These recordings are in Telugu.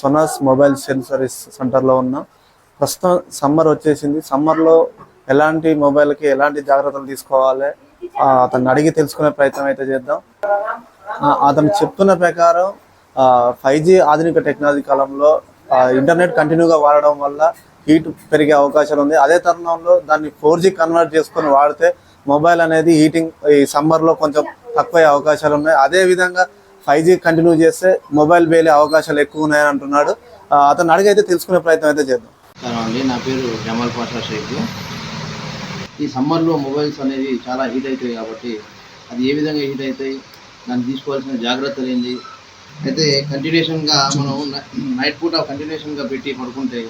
సొనాస్ మొబైల్ సెల్ సర్వీస్ సెంటర్లో ఉన్నాం. ప్రస్తుతం సమ్మర్ వచ్చేసింది. సమ్మర్లో ఎలాంటి మొబైల్కి ఎలాంటి జాగ్రత్తలు తీసుకోవాలి? అతన్ని అడిగి తెలుసుకునే ప్రయత్నం అయితే చేద్దాం. అతను చెప్తున్న ప్రకారం ఫైవ్ జీ ఆధునిక టెక్నాలజీ కాలంలో ఇంటర్నెట్ కంటిన్యూగా వాడడం వల్ల హీట్ పెరిగే అవకాశాలు ఉంది. అదే తరుణంలో దాన్ని ఫోర్ జీ కన్వర్ట్ చేసుకొని వాడితే మొబైల్ అనేది హీటింగ్ ఈ సమ్మర్లో కొంచెం తక్కువ అయ్యే అవకాశాలు ఉన్నాయి. అదే విధంగా ఫైవ్ జీ కంటిన్యూ చేస్తే మొబైల్ వేలే అవకాశాలు ఎక్కువ ఉన్నాయని అంటున్నాడు అతను అడిగైతే తెలుసుకునే ప్రయత్నం అయితే చేద్దాం. నమస్కారం అండి. నా పేరు జమాల్ పాషా షేక్. ఈ సమ్మర్లో మొబైల్స్ అనేవి చాలా హీట్ అవుతాయి కాబట్టి అది ఏ విధంగా హీట్ అవుతాయి? దాన్ని తీసుకోవాల్సిన జాగ్రత్తలు ఏంటి? అయితే కంటిన్యూషన్గా మనం నైట్ పూట కంటిన్యూషన్గా పెట్టి పడుకుంటే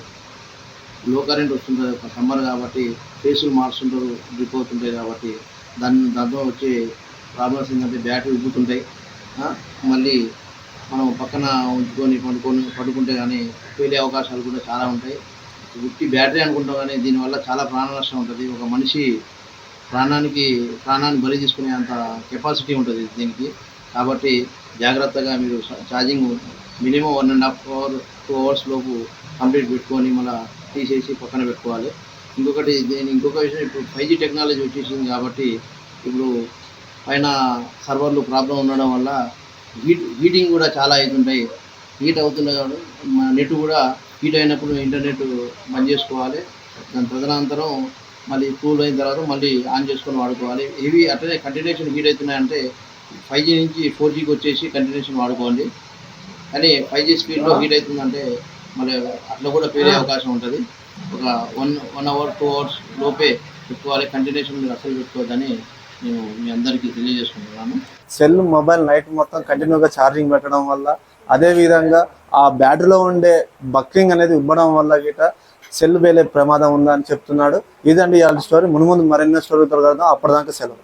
లో కరెంట్ వస్తుంటుంది ఒక సమ్మర్ కాబట్టి ఫేసులు మార్చుంటారు డ్రిప్ అవుతుంటాయి కాబట్టి దాని దాంతో వచ్చే ప్రాబ్లమ్స్ ఏంటంటే బ్యాటరీ ఉబ్బుతుంటాయి మళ్ళీ మనం పక్కన ఉంచుకొని పండుకొని పడుకుంటే కానీ పేలే అవకాశాలు కూడా చాలా ఉంటాయి. ఉట్టి బ్యాటరీ అనుకుంటాం కానీ దీనివల్ల చాలా ప్రాణ నష్టం ఉంటుంది. ఒక మనిషి ప్రాణానికి ప్రాణాన్ని బలి తీసుకునే అంత కెపాసిటీ ఉంటుంది దీనికి. కాబట్టి జాగ్రత్తగా మీరు charging minimum one and half hour two hours లోపు కంప్లీట్ పెట్టుకొని మళ్ళీ తీసేసి పక్కన పెట్టుకోవాలి. ఇంకొకటి దీని ఇంకొక విషయం ఇప్పుడు ఫైవ్ జీ టెక్నాలజీ వచ్చేసింది కాబట్టి ఇప్పుడు పైన సర్వర్లు ప్రాబ్లం ఉండడం వల్ల హీట్ హీటింగ్ కూడా చాలా అవుతుంటాయి. హీట్ అవుతున్న నెట్ కూడా హీట్ అయినప్పుడు ఇంటర్నెట్ బంద్ చేసుకోవాలి. దాని తదనంతరం మళ్ళీ కూల్ అయిన తర్వాత మళ్ళీ ఆన్ చేసుకొని వాడుకోవాలి. ఇవి అట్లనే కంటిన్యూషన్ హీట్ అవుతున్నాయంటే ఫైవ్ జీ నుంచి ఫోర్ జీకి వచ్చేసి కంటిన్యూషన్ వాడుకోండి. కానీ ఫైవ్ జీ స్పీడ్లో హీట్ అవుతుందంటే మళ్ళీ అట్లా కూడా పేరే అవకాశం ఉంటుంది. ఒక one one hour two hours లోపే పెట్టుకోవాలి. కంటిన్యూషన్ మీరు అసలు పెట్టుకోవద్దని నేను మీ అందరికీ తెలియజేసుకుంటున్నాను సెల్ మొబైల్ నైట్ మొత్తం కంటిన్యూగా ఛార్జింగ్ పెట్టడం వల్ల అదే విధంగా ఆ బ్యాటరీలో ఉండే బక్రింగ్ అనేది ఇవ్వడం వల్ల గిట సెల్ వేలే ప్రమాదం ఉందని చెప్తున్నాడు. ఇదండి ఇవాళ స్టోరీ మునుముందు మరెన్నో స్టోరీతో కలుద్దాం అప్పటిదాకా సెలవు.